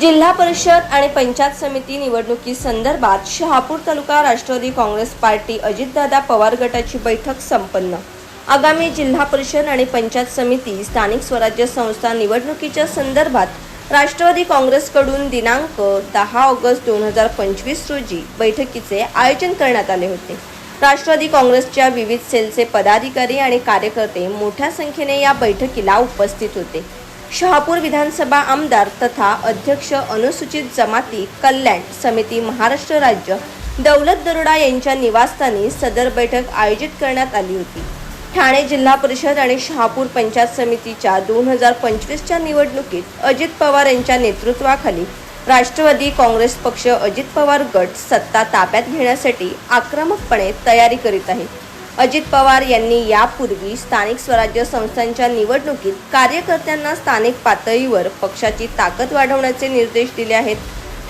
जिल्हा परिषद आणि पंचायत समिती निवडणुकी संदर्भात शहापूर तालुका राष्ट्रवादी काँग्रेस पार्टी अजितदादा पवार गटाची बैठक संपन्न. आगामी जिल्हा परिषद आणि पंचायत समिती स्थानिक स्वराज्य संस्था निवडणुकीच्या संदर्भात राष्ट्रवादी काँग्रेसकडून दिनांक दहा ऑगस्ट दोन हजार पंचवीस रोजी बैठकीचे आयोजन करण्यात आले होते. राष्ट्रवादी काँग्रेसच्या विविध सेलचे पदाधिकारी आणि कार्यकर्ते मोठ्या संख्येने या बैठकीला उपस्थित होते. शहापूर विधानसभा आमदार तथा अध्यक्ष अनुसूचित जमाती कल्याण समिती महाराष्ट्र राज्य दौलत दरोडा यांच्या निवासस्थानी सदर बैठक आयोजित करण्यात आली होती. ठाणे जिल्हा परिषद आणि शहापूर पंचायत समितीच्या दोन हजार पंचवीसच्या निवडणुकीत अजित पवार यांच्या नेतृत्वाखाली राष्ट्रवादी काँग्रेस पक्ष अजित पवार गट सत्ता ताब्यात घेण्यासाठी आक्रमकपणे तयारी करीत आहे. अजित पवार यांनी यापूर्वी स्थानिक स्वराज्य संस्थांच्या निवडणुकीत कार्यकर्त्यांना स्थानिक पातळीवर पक्षाची ताकद वाढवण्याचे निर्देश दिले आहेत.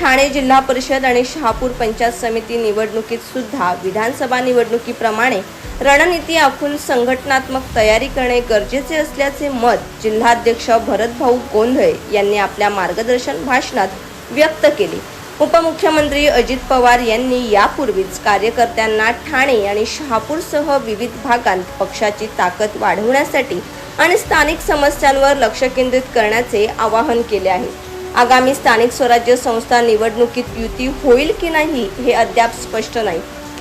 ठाणे जिल्हा परिषद आणि शहापूर पंचायत समिती निवडणुकीत सुद्धा विधानसभा निवडणुकीप्रमाणे रणनीती आखून संघटनात्मक तयारी करणे गरजेचे असल्याचे मत जिल्हाध्यक्ष भरतभाऊ गोंधळे यांनी आपल्या मार्गदर्शन भाषणात व्यक्त केले. उपमुख्यमंत्री अजित पवार यांनी यापूर्वीच कार्यकर्त्यांना ठाणे आणि शहापूरसह विविध भागांत पक्षाची ताकद वाढवण्यासाठी आणि स्थानिक समस्यांवर लक्ष केंद्रित करण्याचे आवाहन केले आहे. आगामी स्थानिक स्वराज्य संस्था निवडणुकीत युती होईल की नाही हे अद्याप स्पष्ट नाही.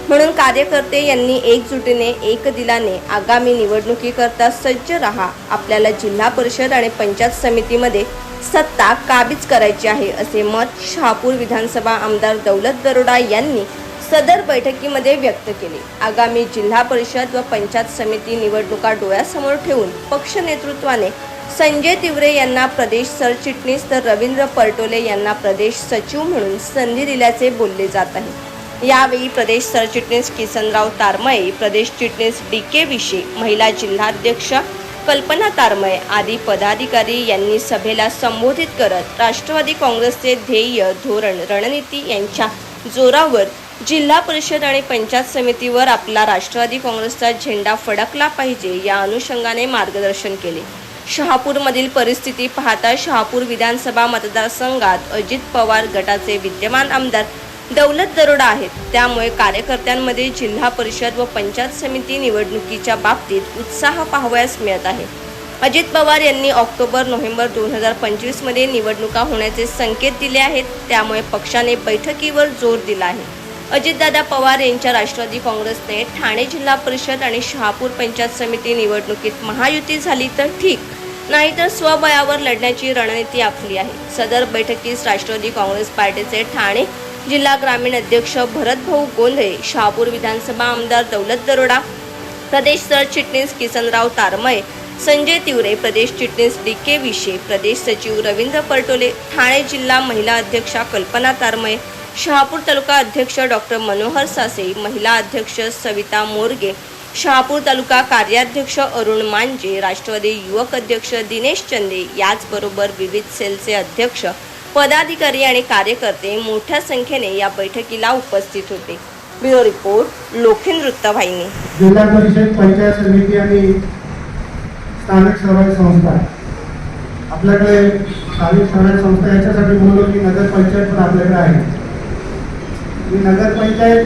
म्हणून कार्यकर्ते यांनी एकजुटीने एक दिलाने आगामी निवडणुकीकरता सज्ज रहा. आपल्याला जिल्हा परिषद आणि पंचायत समितीमध्ये सत्ता काबीज करायची आहे असे मत शहापूर विधानसभा आमदार दौलत दरोडा यांनी सदर बैठकीमध्ये व्यक्त केले. आगामी जिल्हा परिषद व पंचायत समिती निवडणुका डोळ्यासमोर ठेवून पक्ष नेतृत्वाने संजय तिवरे यांना प्रदेश सरचिटणीस तर रवींद्र परटोले यांना प्रदेश सचिव म्हणून संधी दिल्याचे बोलले जात आहे. यावेळी प्रदेश सरचिटणीस किसनराव तारमळे प्रदेश चिटणीस डी के विषे महिला जिल्हाध्यक्ष कल्पना तारमय आदी पदाधिकारी यांनी सभेला संबोधित करत राष्ट्रवादी काँग्रेसचे ध्येय धोरण रणनीती यांच्या जोरावर जिल्हा परिषद आणि पंचायत समितीवर आपला राष्ट्रवादी काँग्रेसचा झेंडा फडकला पाहिजे या अनुषंगाने मार्गदर्शन केले. शहापूरमधील परिस्थिती पाहता शहापूर विधानसभा मतदारसंघात अजित पवार गटाचे विद्यमान आमदार दौलत दरोडा आहेत. त्यामुळे कार्यकर्त्यांमध्ये जिल्हा परिषद व पंचायत समिती निवडणुकीच्या बाबतीत उत्साह पाहावयास मिळत आहे. अजित पवार यांनी ऑक्टोबर नोव्हेंबर दोन हजार पंचवीसमध्ये निवडणुका होण्याचे संकेत दिले आहेत. त्यामुळे पक्षाने बैठकीवर जोर दिला आहे. अजितदादा पवार यांच्या राष्ट्रवादी काँग्रेसने ठाणे जिल्हा परिषद आणि शहापूर पंचायत समिती निवडणुकीत महायुती झाली तर ठीक. नाहीतर स्वबळावर लढण्याची रणनीती आखली आहे. सदर बैठकीस राष्ट्रवादी काँग्रेस पार्टीचे ठाणे जिल्हा ग्रामीण अध्यक्ष भरतभाऊ गोंधळे शहापूर विधानसभा आमदार दौलत दरोडा प्रदेश सरचिटणीस किसनराव तारमय संजय तिवरे प्रदेश चिटणीस डी के विशे प्रदेश सचिव रवींद्र परटोले ठाणे जिल्हा महिला अध्यक्षा कल्पना तारमय शहापूर तालुका अध्यक्ष डॉक्टर मनोहर सासे महिला अध्यक्ष सविता मोरगे शहापूर तालुका कार्याध्यक्ष अरुण मांजे राष्ट्रवादी युवक अध्यक्ष दिनेश चंदे याचबरोबर विविध सेलचे अध्यक्ष पदाधिकारी आणि कार्यकर्ते मोठ्या संख्येने या बैठकीला उपस्थित होते. ब्युरो रिपोर्ट लोखिन वृत्तवाहिनी. जिल्हा परिषद पंचायत समिती आणि स्थानिक स्वराज्य संस्था. आपल्याकडे स्थानिक स्वराज्य संस्था याच्यासाठी बोललो की नगरपंचायत पण आपल्याकडे आहे. ही नगरपंचायत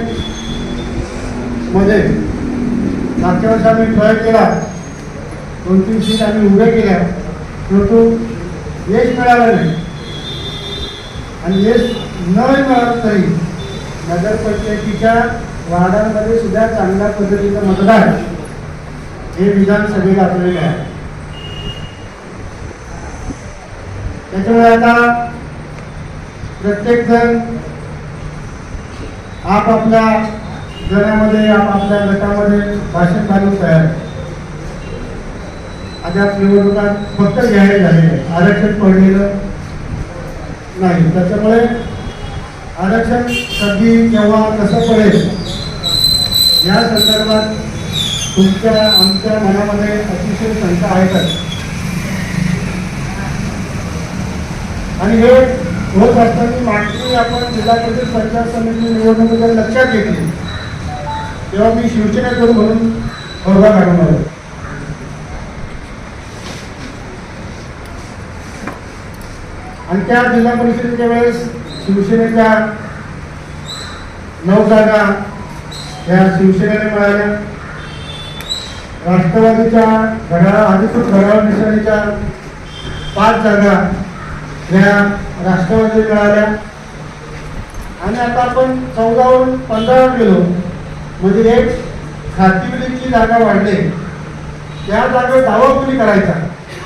मध्ये मागच्या वर्षी आम्ही ट्राय केला. दोन तीन सीट आम्ही उभ्या केल्या. परंतु यश मिळालं नाही. आणि हे न मिळत तरी नगरपंचायतीच्या वार्डांमध्ये सुद्धा चांगल्या पद्धतीचं मतदान हे विधानसभेला आपलेलं आहे. त्याच्यामुळे आता प्रत्येक जण आपापल्या घरामध्ये आपापल्या गटामध्ये भाषण घालून तयार आता अद्याप निवडणुका फक्त जाहीर झालेले आहे आरक्षण पडलेलं नाही. त्याच्यामुळे आरक्षण कधी केव्हा कसं पडेल या संदर्भात तुमच्या आमच्या मनामध्ये अतिशय शंका आहे आणि हे होत असताना मागची आपण जिल्हा परिषद पंचायत समिती निवडणुकीच्या लक्षात घेतली. तेव्हा मी शिवसेनेकडून म्हणून तोडगा काढून आलो आणि त्या जिल्हा परिषदेच्या वेळेस शिवसेनेच्या नऊ जागा या शिवसेनेने मिळाल्या. राष्ट्रवादीच्या घड्याळ अधिकृत घड्याळ निशाणीच्या पाच जागा या राष्ट्रवादी मिळाल्या. आणि आता आपण चौदावरून पंधरावर गेलो म्हणजे एक खातीवलीची जागा वाढली. त्या जागेवर दावा कोणी करायचा?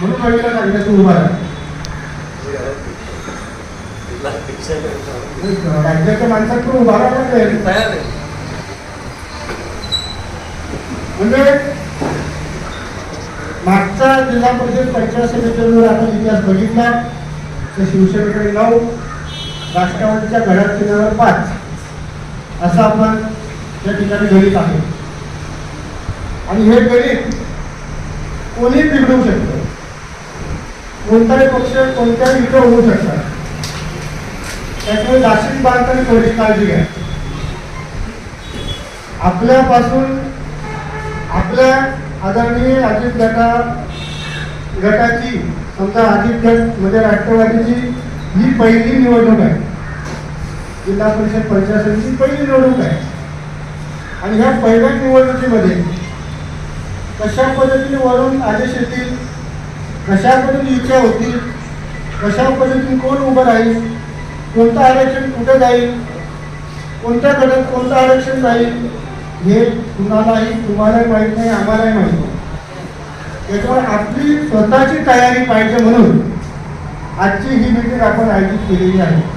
म्हणून रवीला सांगितलं तू उभा राहा. राज्याच्या माणसात लागेल तयार आहे. म्हणजे मागचा जिल्हा परिषद पंचायत समितीचा जर आपण इतिहास बघितला तर शिवसेनेकडे नऊ राष्ट्रवादीच्या घड्याळ चिन्हावर पाच. असं आपण या ठिकाणी गणित आहे. आणि हे गणित कोणी बिघडवू शकतं? कोणताही पक्ष कोणत्याही इथं होऊ शकतात. त्याच्यामुळे नाशिक बांधताना थोडी काळजी घ्या. आपल्यापासून आपल्या आदरणीय अजित गटा गटाची समजा अजित गट म्हणजे राष्ट्रवादीची ही पहिली निवडणूक आहे. जिल्हा परिषद पंचायत समितीची पहिली निवडणूक आहे. आणि ह्या पहिल्या निवडणुकीमध्ये कशा पद्धतीने वरून आदेश येतील कशा पद्धतीने इच्छा होती? कशा पद्धतीने कोण उभं राहील? कोणतं आरक्षण कुठे जाईल? कोणत्या गटात कोणतं आरक्षण जाईल? हे कुणालाही तुम्हालाही माहीत नाही आम्हालाही माहीत नाही. त्याच्यामुळे आपली स्वतःची तयारी पाहिजे म्हणून आजची ही मीटिंग आपण आयोजित केलेली आहे.